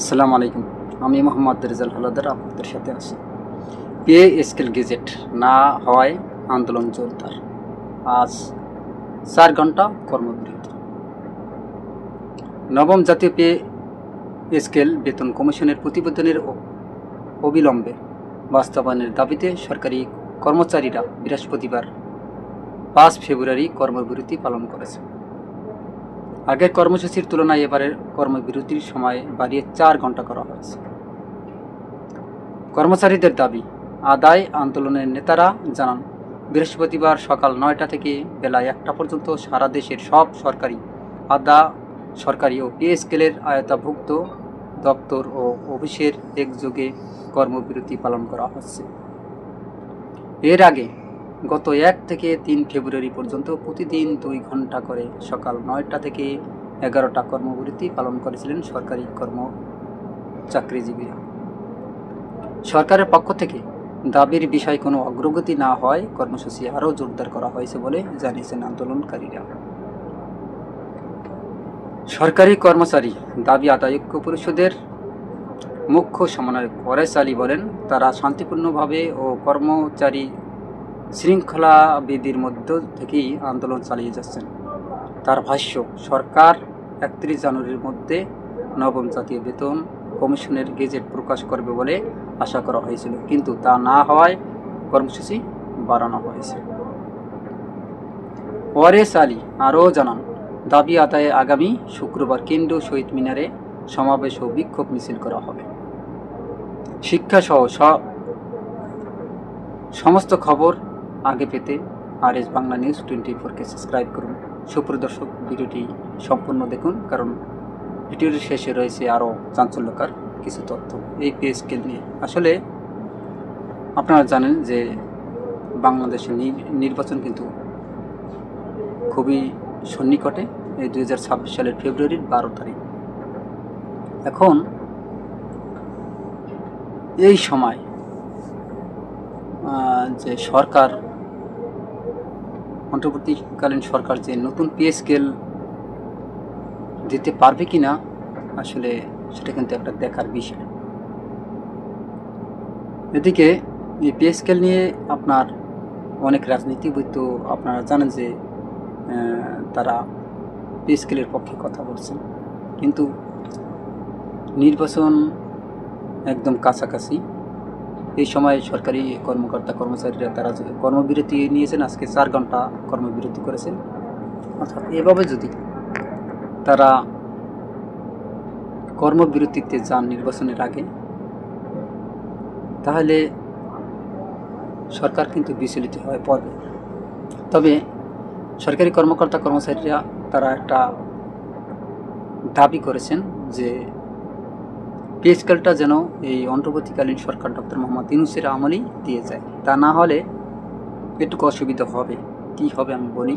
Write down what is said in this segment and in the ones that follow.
আসসালামু আলাইকুম। আমি মোহাম্মদ রেজাল হালাদার, আপনাদের সাথে আছি। পে স্কেল গেজেট না হওয়ায় আন্দোলন জোরদার। আজ চার ঘণ্টা কর্মবিরতি। নবম জাতীয় পে স্কেল বেতন কমিশনের প্রতিবেদনের অবিলম্বে বাস্তবায়নের দাবিতে সরকারি কর্মচারীরা বৃহস্পতিবার পাঁচ ফেব্রুয়ারি কর্মবিরতি পালন করেছে। আগের কর্মসূচির তুলনায় এবারের কর্মবিরতির সময় বাড়িয়ে চার ঘণ্টা করা হয়েছে। কর্মচারীদের দাবি, আদায় আন্দোলনের নেতারা জানান, বৃহস্পতিবার সকাল নয়টা থেকে বেলা একটা পর্যন্ত সারা দেশের সব সরকারি, আদা সরকারি ও পে স্কেলের আয়তাভুক্ত দপ্তর ও অফিসের একযোগে কর্মবিরতি পালন করা হচ্ছে। এর আগে গত এক থেকে তিন ফেব্রুয়ারি পর্যন্ত প্রতিদিন দুই ঘণ্টা করে সকাল নয়টা থেকে এগারোটা কর্মবিরতি পালন করেছিলেন সরকারি কর্ম চাকরিজীবীরা। সরকারের পক্ষ থেকে দাবির বিষয়ে কোনো অগ্রগতি না হয়, কর্মসূচি আরও জোরদার করা হয়েছে বলে জানিয়েছেন আন্দোলনকারীরা। সরকারি কর্মচারী, দাবি আদায় ঐক্য পরিষদের মুখ্য সমন্বয়ক ওয়ারেস আলী বলেন, তারা শান্তিপূর্ণভাবে ও কর্মচারী শৃঙ্খলাবিধির মধ্য থেকেই আন্দোলন চালিয়ে যাচ্ছেন। তার ভাষ্য, সরকার একত্রিশ জানুয়ারির মধ্যে নবম জাতীয় বেতন কমিশনের গেজেট প্রকাশ করবে বলে আশা করা হয়েছিল, কিন্তু তা না হওয়ায় কর্মসূচি বাড়ানো হয়েছে। ওয়ারেস আলী আরও জানান, দাবি আদায়ে আগামী শুক্রবার কেন্দ্রীয় শহীদ মিনারে সমাবেশ ও বিক্ষোভ মিছিল করা হবে। শিক্ষাসহ সমস্ত খবর আগে পেতে R S Bangla news twenty ফোরকে সাবস্ক্রাইব করুন। সুপ্রদর্শক ভিডিওটি সম্পূর্ণ দেখুন, কারণ ভিডিওটির শেষে রয়েছে আরও চাঞ্চল্যকর কিছু তথ্য। এই পে স্কেল নিয়ে আসলে আপনারা জানেন যে বাংলাদেশের নি- নির্বাচন কিন্তু খুবই সন্নিকটে, এই দুই হাজার ছাব্বিশ সালের ফেব্রুয়ারির বারো তারিখ। এখন এই সময় যে সরকার অন্তর্বর্তীকালীন সরকার যে নতুন পে স্কেল দিতে পারবে কি না আসলে সেটা কিন্তু একটা দেখার বিষয়। এদিকে এই পে স্কেল নিয়ে আপনার অনেক রাজনীতিবিদ তো আপনারা জানেন যে তারা পে স্কেলের পক্ষে কথা বলছেন। কিন্তু নির্বাচন একদম কাছাকাছি। এই সময় সরকারি কর্মকর্তা কর্মচারীরা তারা কর্মবিরতি নিয়েছেন, আজকে চার ঘণ্টা কর্মবিরতি করেছেন। অর্থাৎ এভাবে যদি তারা কর্মবিরতিতে যান নির্বাচনের আগে, তাহলে সরকার কিন্তু বিচলিত হয়ে পড়বে। তবে সরকারি কর্মকর্তা কর্মচারীরা তারা একটা দাবি করেছেন যে পে স্কেলটা যেন এই অন্তর্বর্তীকালীন সরকার ডক্টর মোহাম্মদ ইউনুসের আমলেই দিয়ে যায়। তা না হলে একটু অসুবিধা হবে। কি হবে আমি বলি?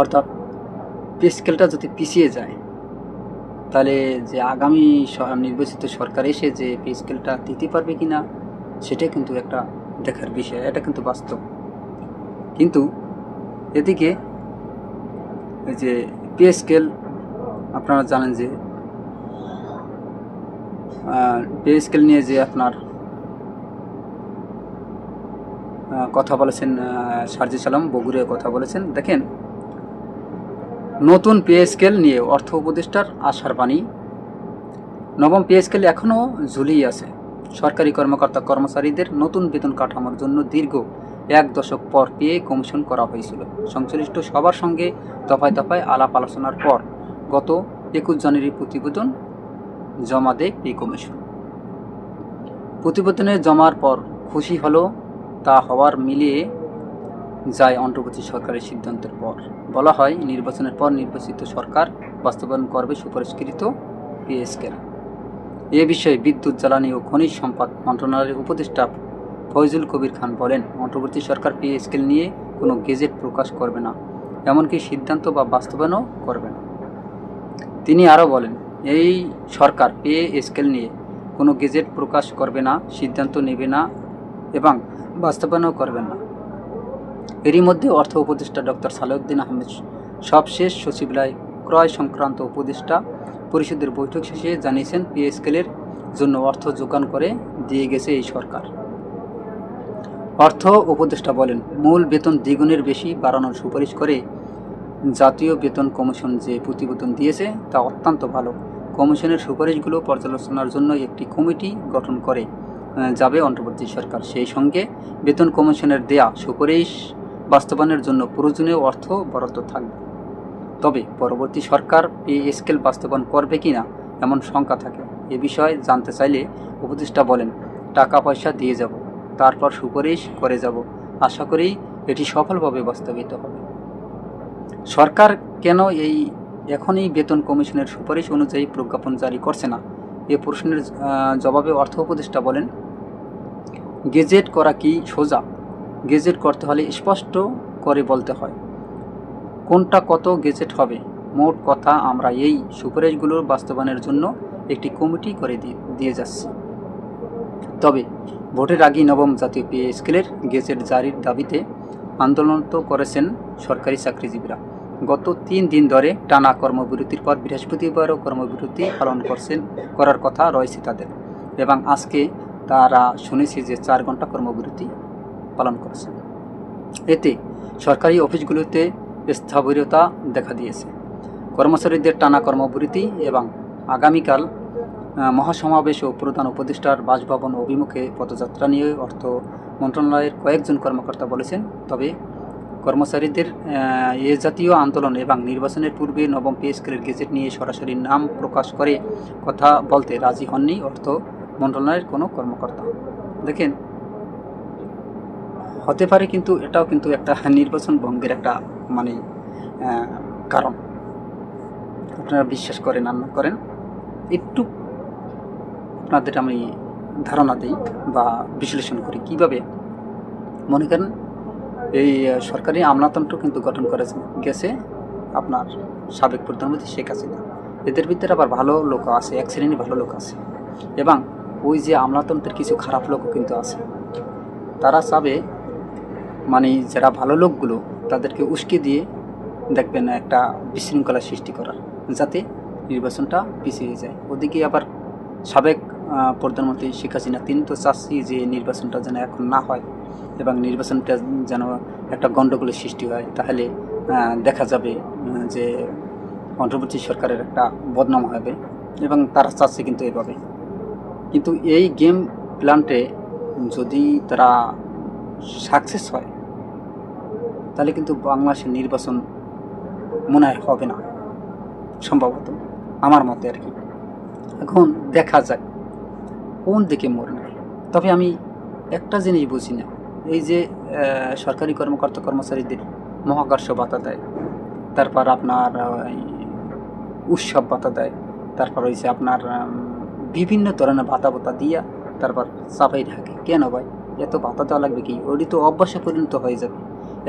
অর্থাৎ পে স্কেলটা যদি পিছিয়ে যায়, তাহলে যে আগামী নির্বাচিত সরকার এসে যে পে স্কেলটা দিতে পারবে কি না সেটা কিন্তু একটা দেখার বিষয়। এটা কিন্তু বাস্তব। কিন্তু এদিকে যে পে স্কেল আপনারা জানেন যে পে স্কেল নিয়ে যে আপনার কথা বলেছেন সার্জি সালাম বগুড়ে কথা বলেছেন, দেখেন, নতুন পে স্কেল নিয়ে অর্থ উপদেষ্টার আশার বাণী। নবম পে স্কেল এখনও ঝুলিয়ে আছে। সরকারি কর্মকর্তা কর্মচারীদের নতুন বেতন কাঠামোর জন্য দীর্ঘ এক দশক পর পেয়ে কমিশন করা হয়েছিল। সংশ্লিষ্ট সবার সঙ্গে দফায় দফায় আলাপ আলোচনার পর গত একুশ জানুয়ারি প্রতিবেদন জমা দেয় পে কমিশন। প্রতিবেদনে জমার পর খুশি হলো, তা হওয়ার মিলিয়ে যায় অন্তর্বর্তী সরকারের সিদ্ধান্তের পর। বলা হয়, নির্বাচনের পর নির্বাচিত সরকার বাস্তবায়ন করবে সুপরিষ্কৃত পে স্কেল এ বিষয়ে বিদ্যুৎ, জ্বালানি ও খনিজ সম্পদ মন্ত্রণালয়ের উপদেষ্টা ফয়জুল কবির খান বলেন, অন্তর্বর্তী সরকার পে স্কেল নিয়ে কোনো গেজেট প্রকাশ করবে না, এমনকি সিদ্ধান্ত বা বাস্তবায়নও করবে না। তিনি আরও বলেন এই সরকার পে স্কেল নিয়ে কোনো গেজেট প্রকাশ করবে না, সিদ্ধান্ত নেবে না এবং বাস্তবায়নও করবেন না। এরই মধ্যে অর্থ উপদেষ্টা ডক্টর সালাউদ্দিন আহমেদ সবশেষ সচিবালয় ক্রয় সংক্রান্ত উপদেষ্টা পরিষদের বৈঠক শেষে জানিয়েছেন পে স্কেলের জন্য অর্থ যোগান করে দিয়ে গেছে এই সরকার। অর্থ উপদেষ্টা বলেন, মূল বেতন দ্বিগুণের বেশি বাড়ানোর সুপারিশ করে জাতীয় বেতন কমিশন যে প্রতিবেদন দিয়েছে, তা অত্যন্ত ভালো। কমিশনের সুপারিশগুলো পর্যালোচনার জন্য একটি কমিটি গঠন করে যাবে অন্তর্বর্তী সরকার। সেই সঙ্গে বেতন কমিশনের দেয়া সুপারিশ বাস্তবায়নের জন্য প্রয়োজনীয় অর্থ বরাদ্দ থাকবে। তবে পরবর্তী সরকার পে স্কেল বাস্তবায়ন করবে কিনা এমন শঙ্কা থাকে। এ বিষয়ে জানতে চাইলে উপদেষ্টা বলেন, টাকা পয়সা দিয়ে যাব, তারপর সুপারিশ করে যাব। আশা করি এটি সফলভাবে বাস্তবিত হবে। সরকার কেন এই এখনই বেতন কমিশনের সুপারিশ অনুযায়ী প্রজ্ঞাপন জারি করছে না? এ প্রশ্নের জবাবে অর্থ উপদেষ্টা বলেন, গেজেট করা কি সোজা? গেজেট করতে হলে স্পষ্ট করে বলতে হয়, কোনটা কত গেজেট হবে? মোট কথা আমরা এই সুপারিশগুলোর বাস্তবায়নের জন্য একটি কমিটি করে দিয়ে- যাচ্ছি। তবে, ভোটের আগেই নবম জাতীয় পে স্কেলের গেজেট জারির দাবিতে আন্দোলন তো করেছেন সরকারি চাকরিজীবীরা। গত তিন দিন ধরে টানা কর্মবিরতির পর বৃহস্পতিবারও কর্মবিরতি পালন করছেন, করার কথা রয়েছে তাদের। এবং আজকে তারা শুনেছি যে চার ঘণ্টা কর্মবিরতি পালন করেছেন। এতে সরকারি অফিসগুলোতে স্থবিরতা দেখা দিয়েছে। কর্মচারীদের টানা কর্মবিরতি এবং আগামীকাল মহাসমাবেশ ও প্রধান উপদেষ্টার বাসভবন অভিমুখে পদযাত্রা নিয়ে অর্থ মন্ত্রণালয়ের কয়েকজন কর্মকর্তা বলেছেন, তবে কর্মচারীদের এ জাতীয় আন্দোলন এবং নির্বাচনের পূর্বে নবম পে স্কেলের গেজেট নিয়ে সরাসরি নাম প্রকাশ করে কথা বলতে রাজি হননি অর্থ মন্ত্রণালয়ের কোনো কর্মকর্তা। দেখেন, হতে পারে কিন্তু এটাও কিন্তু একটা নির্বাচন ভঙ্গের একটা মানে কারণ। আপনারা বিশ্বাস করেন আর না করেন, একটু আপনাদের আমি ধারণা দিই বা বিশ্লেষণ করি। কীভাবে? মনে করেন এই সরকারি আমলাতন্ত্র কিন্তু গঠন করেছে, গেছে আপনার সাবেক প্রধানমন্ত্রী শেখ হাসিনা। এদের ভিতরে আবার ভালো লোক আছে, এক শ্রেণির ভালো লোক আছে। এবং ওই যে আমলাতন্ত্রের কিছু খারাপ লোকও কিন্তু আছে। তারা চাবে মানে যারা ভালো লোকগুলো তাদেরকে উস্কে দিয়ে দেখবেন একটা বিশৃঙ্খলা সৃষ্টি করার, যাতে নির্বাচনটা পিছিয়ে যায়। ওদিকে আবার সাবেক প্রধানমন্ত্রী শেখ হাসিনা, তিনি তো চাচ্ছি যে নির্বাচনটা যেন এখন না হয় এবং নির্বাচনটা যেন একটা গণ্ডগোলের সৃষ্টি হয়। তাহলে দেখা যাবে যে অন্তর্বর্তী সরকারের একটা বদনাম হবে এবং তারা চাচ্ছে কিন্তু এভাবে। কিন্তু এই গেম প্ল্যান্টে যদি তারা সাকসেস হয়, তাহলে কিন্তু বাংলাদেশের নির্বাচন মনে হয় হবে না, সম্ভবত আমার মতে আর কি। এখন দেখা যাক। কোন দিকে মোড় নেয় তবে আমি একটা জিনিস বুঝি না। এই যে সরকারি কর্মকর্তা কর্মচারীদের মহাকর্ষ ভাতা দেয়, তারপর আপনার উৎসব ভাতা দেয়, তারপর হয়েছে আপনার বিভিন্ন ধরনের ভাতা ভাতা দিয়া তারপর চাপাই থাকে। কেন ভাই? এত ভাতা দেওয়া লাগবে কি? ওটি তো অভ্যাসে পরিণত হয়ে যাবে।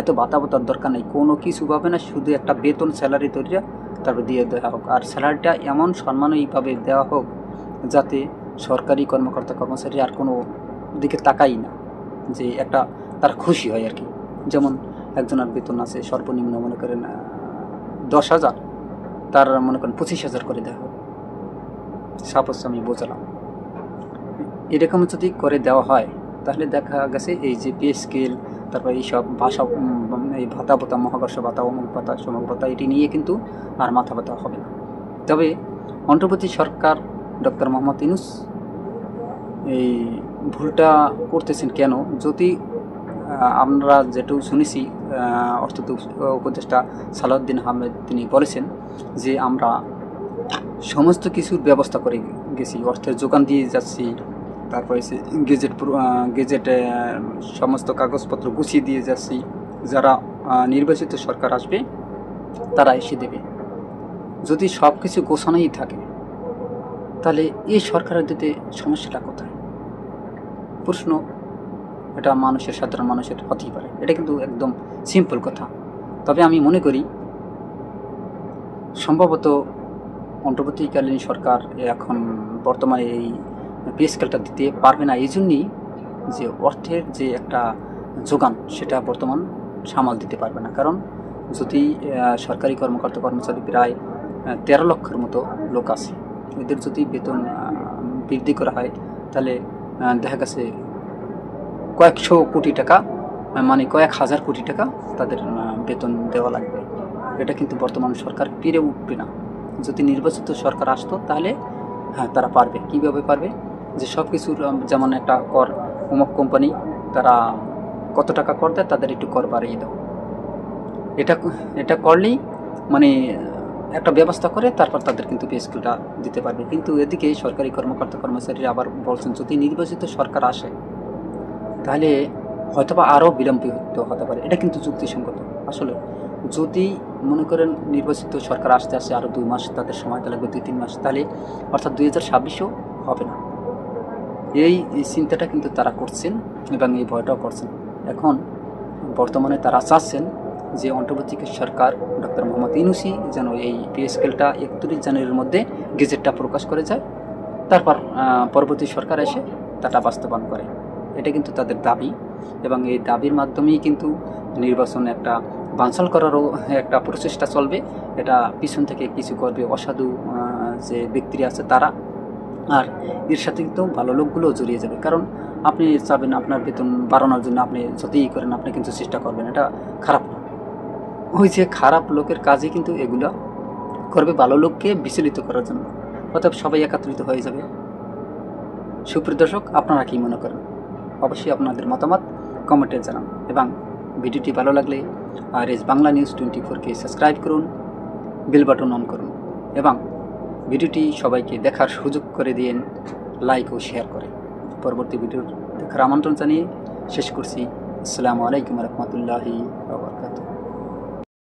এত ভাতা ভাতার দরকার নেই। কোনো কিছু পাবে না, শুধু একটা বেতন স্যালারি তৈরি তারপর দিয়ে দেওয়া হোক। আর স্যালারিটা এমন সম্মানইভাবে দেওয়া হোক যাতে সরকারি কর্মকর্তা কর্মচারী আর কোনো দিকে তাকাই না, যে একটা তার খুশি হয় আর কি। যেমন একজনের বেতন আছে, সর্বনিম্ন মনে করেন দশ হাজার, তার মনে করেন পঁচিশ হাজার করে দেওয়া হোক সাপোজ আমি বোঝালাম। এরকম যদি করে দেওয়া হয়, তাহলে দেখা গেছে এই যে পে স্কেল, তারপর এইসব ভাষা এই ভাতা ভাতা মহাকর্ষ ভাতা, অমুক ভাতা, সমুক ভাতা, এটি নিয়ে কিন্তু আর মাথা ব্যথা হবে না। তবে অন্তর্বর্তী সরকার ডক্টর মোহাম্মদ ইনুস এই ভুলটা করতেছেন কেন? যদি আমরা যেটুকু শুনেছি অর্থ উপদেষ্টা সালাউদ্দিন আহমেদ তিনি বলেছেন যে, আমরা সমস্ত কিছুর ব্যবস্থা করে গেছি, অর্থের যোগান দিয়ে যাচ্ছি, তারপরে গেজেট গেজেটে সমস্ত কাগজপত্র গুছিয়ে দিয়ে যাচ্ছি, যারা নির্বাচিত সরকার আসবে, তারা এসে দেবে। যদি সব কিছু গোছানোই থাকে তাহলে এই সরকারের দিতে সমস্যাটা কোথায়? প্রশ্ন এটা মানুষের, সাধারণ মানুষের হতেই পারে। এটা কিন্তু একদম সিম্পল কথা। তবে আমি মনে করি, সম্ভবত অন্তর্বর্তীকালীন সরকার এখন বর্তমানে এই পে স্কেলটা দিতে পারবে না। এই জন্যই যে অর্থের যে একটা যোগান, সেটা বর্তমান সামাল দিতে পারবে না। কারণ যদি সরকারি কর্মকর্তা কর্মচারী প্রায় তেরো লক্ষের মতো লোক আছে এদের যদি বেতন বৃদ্ধি করা হয়, তাহলে দেখা গেছে কয়েকশো কোটি টাকা মানে কয়েক হাজার কোটি টাকা তাদের বেতন দেওয়া লাগবে। এটা কিন্তু বর্তমান সরকার পেরে উঠবে না। যদি নির্বাচিত সরকার আসতো, তাহলে হ্যাঁ তারা পারবে। কীভাবে পারবে? যে সব কিছুর যেমন একটা কর, অমুক কোম্পানি, তারা কত টাকা কর দেয়, তাদের একটু কর বাড়িয়ে দাও। এটা এটা করলেই মানে একটা ব্যবস্থা করে তারপর তাদের কিন্তু পে স্কেলটা দিতে পারবে। কিন্তু এদিকে সরকারি কর্মকর্তা কর্মচারীরা আবার বলছেন, যদি নির্বাচিত সরকার আসে, তাহলে হয়তোবা আরও বিলম্বিত হতে পারে। এটা কিন্তু যুক্তিসঙ্গত। আসলে যদি মনে করেন নির্বাচিত সরকার আসতে আসতে আরও দুই মাস তাদের সময় লাগবে, দুই, তিন মাস, তাহলে অর্থাৎ দুই হাজার ছাব্বিশেও হবে না। এই চিন্তাটা কিন্তু তারা করছেন এবং এই ভয়টাও করছেন। এখন বর্তমানে তারা চাচ্ছেন যে অন্তর্বর্তীকালীন সরকার ডক্টর মোহাম্মদ ইনুসি যেন এই পিএসকেলটা একত্রিশ জানুয়ারির মধ্যে গেজেটটা প্রকাশ করে যায়, তারপর পরবর্তী সরকার এসে তাটা বাস্তবায়ন করে। এটা কিন্তু তাদের দাবি এবং এই দাবির মাধ্যমেই কিন্তু নির্বাচন একটা বানচাল করারও একটা প্রচেষ্টা চলবে। এটা পিছন থেকে কিছু করবে অসাধু যে ব্যক্তিরা আছে তারা। আর এর সাথে কিন্তু ভালো লোকগুলোও জড়িয়ে যাবে। কারণ আপনি চাবেন আপনার বেতন বাড়ানোর জন্য আপনি যতই করেন, আপনি কিন্তু চেষ্টা করবেন। এটা খারাপ ওই যে খারাপ লোকের কাজই কিন্তু এগুলো করবে ভালো লোককে বিচলিত করার জন্য। অতএব সবাই একত্রিত হয়ে যাবে। সুপ্রিয় দর্শক, আপনারা কি মনে করেন? অবশ্যই আপনাদের মতামত কমেন্টে জানান এবং ভিডিওটি ভালো লাগলে R S Bangla news twenty ফোরকে সাবস্ক্রাইব করুন, বেল বাটন অন করুন এবং ভিডিওটি সবাইকে দেখার সুযোগ করে দিন, লাইক ও শেয়ার করে। পরবর্তী ভিডিওর দেখার আমন্ত্রণ জানিয়ে শেষ করছি। আসসালামু আলাইকুম রহমতুল্লাহি